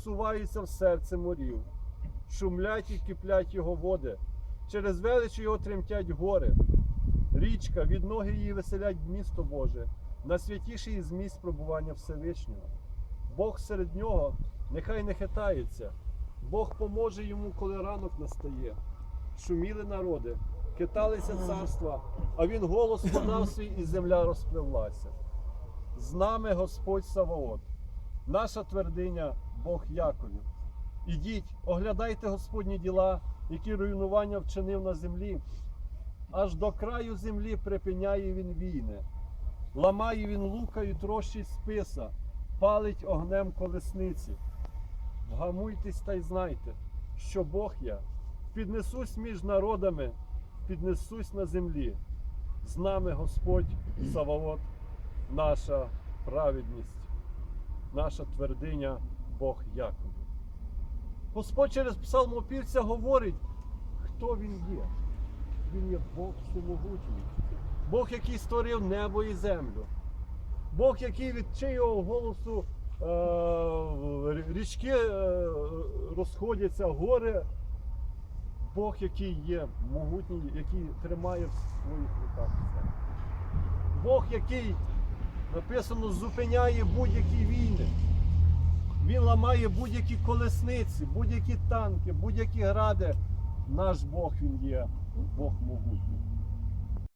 всуваються в серце морів, шумлять і киплять його води, через велич його тремтять гори. Річка, від ноги її веселять місто Боже, найсвятіший із місць пробування Всевишнього. Бог серед нього нехай не хитається, Бог поможе йому, коли ранок настає. Шуміли народи, хиталися царства, а він голос подав свій, і земля розпливлася. З нами Господь Саваот, наша твердиня Бог Яковів. Ідіть, оглядайте Господні діла, які руйнування вчинив на землі. Аж до краю землі припиняє він війни. Ламає він лука і трощить списа, палить огнем колесниці. Вгамуйтесь та й знайте, що Бог я, піднесусь між народами, піднесусь на землі. З нами Господь Саваот, наша праведність, наша твердиня Бог Якову. Господь через псалмопівця говорить, хто він є. Він є Бог всемогутній. Бог, який створив небо і землю. Бог, який від чийого голосу е, річки е, розходяться, гори. Бог, який є могутній, який тримає в своїх руках все. Бог, який написано, зупиняє будь-які війни. Ламає будь-які колесниці, будь-які танки, будь-які гради. Наш Бог він є Бог могутній.